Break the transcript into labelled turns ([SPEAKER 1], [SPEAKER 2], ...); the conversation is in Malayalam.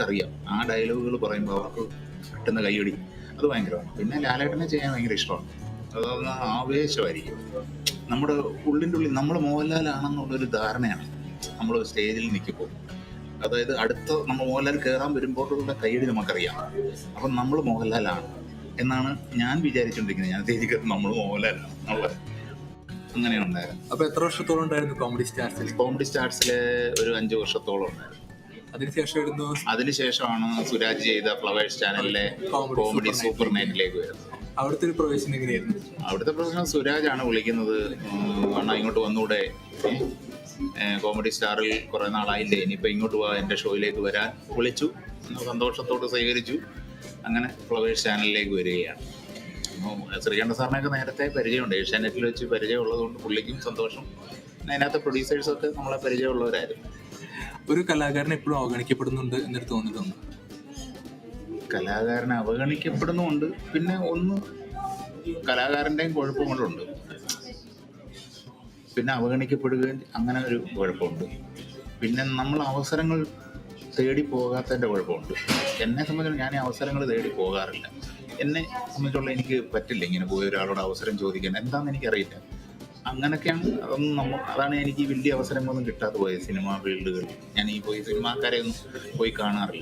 [SPEAKER 1] അറിയാം ആ ഡയലോഗുകൾ പറയുമ്പോൾ അവർക്ക് കിട്ടുന്ന കൈയടി. അത് ഭയങ്കരമാണ്. പിന്നെ ലാലേട്ടനെ ചെയ്യാൻ ഭയങ്കര ഇഷ്ടമാണ്. അതൊന്ന് ആവേശമായിരിക്കും. നമ്മുടെ ഉള്ളിന്റെ ഉള്ളിൽ നമ്മൾ മോഹൻലാലാണെന്നുള്ളൊരു ധാരണയാണ് നമ്മൾ സ്റ്റേജിൽ നിൽക്കുമ്പോൾ. അതായത് അടുത്ത നമ്മൾ മോഹൻലാൽ കയറാൻ വരുമ്പോഴുള്ള കൈയടി നമുക്കറിയാം. അപ്പം നമ്മൾ മോഹൻലാലാണ് എന്നാണ് ഞാൻ വിചാരിച്ചുകൊണ്ടിരിക്കുന്നത്. ഞാൻ സ്റ്റേജിൽ നമ്മൾ മോഹൻലാലാണ് എന്നുള്ളത്. അങ്ങനെയാണ് ഉണ്ടായത്.
[SPEAKER 2] അപ്പൊ എത്ര വർഷത്തോളം ഉണ്ടായിരുന്നു കോമഡി സ്റ്റാർസിൽ
[SPEAKER 1] കോമഡി സ്റ്റാർസിൽ ഒരു അഞ്ച് വർഷത്തോളം ഉണ്ടായിരുന്നു.
[SPEAKER 2] അതിനുശേഷം ഇടുന്നു
[SPEAKER 1] അതിനുശേഷമാണ് സുരാജ് ചെയ്ത ഫ്ലവേഴ്സ് ചാനലിലെ കോമഡി സൂപ്പർ നൈറ്റിലേക്ക് വരുന്നത്.
[SPEAKER 2] അവിടുത്തെ ഒരു പ്രവേശനം എങ്ങനെയായിരുന്നു?
[SPEAKER 1] അവിടുത്തെ പ്രവേശനം സുരാജ് ആണ് വിളിക്കുന്നത്. കാരണം അണ്ണാ ഇങ്ങോട്ട് വന്നൂടെ? കോമഡി സ്റ്റാറിൽ കുറെ നാളായില്ലേ? ഇനിയിപ്പോ ഇങ്ങോട്ട് പോവാ എന്റെ ഷോയിലേക്ക് വരാൻ വിളിച്ചു. സന്തോഷത്തോട് സ്വീകരിച്ചു. അങ്ങനെ ഫ്ലവേഴ്സ് ചാനലിലേക്ക് വരികയാണ്. ശ്രീകണ്ഠ സാറിനൊക്കെ നേരത്തെ പരിചയമുണ്ട്. ഏഷ്യാനെറ്റിൽ വെച്ച് പരിചയമുള്ളതുകൊണ്ട് പുള്ളിക്കും സന്തോഷം. അതിനകത്തെ പ്രൊഡ്യൂസേഴ്സൊക്കെ നമ്മളെ പരിചയമുള്ളവരായിരുന്നു.
[SPEAKER 2] ഒരു കലാകാരൻ എപ്പോഴും അവഗണിക്കപ്പെടുന്നുണ്ട് എന്നൊരു തോന്നുന്നുണ്ട്
[SPEAKER 1] കലാകാരനെ അവഗണിക്കപ്പെടുന്നുമുണ്ട്. പിന്നെ ഒന്ന് കലാകാരന്റെയും കുഴപ്പം കൊണ്ടുണ്ട്. പിന്നെ അവഗണിക്കപ്പെടുകയും അങ്ങനെ ഒരു കുഴപ്പമുണ്ട്. പിന്നെ നമ്മൾ അവസരങ്ങൾ തേടി പോകാത്തതിന്റെ കുഴപ്പമുണ്ട്. എന്നെ സംബന്ധിച്ച് ഞാൻ ഈ അവസരങ്ങൾ തേടി പോകാറില്ല. എന്നെ സംബന്ധിച്ചുള്ള എനിക്ക് പറ്റില്ല ഇങ്ങനെ പോയി ഒരാളോട് അവസരം ചോദിക്കാൻ. എന്താണെന്ന് എനിക്കറിയില്ല. അങ്ങനെയൊക്കെയാണ് അതൊന്നും നമ്മൾ അതാണ് എനിക്ക് വലിയ അവസരങ്ങളൊന്നും കിട്ടാതെ പോയത് സിനിമാ ഫീൽഡുകളിൽ. ഞാൻ ഈ പോയി സിനിമാക്കാരെ ഒന്നും പോയി കാണാറില്ല.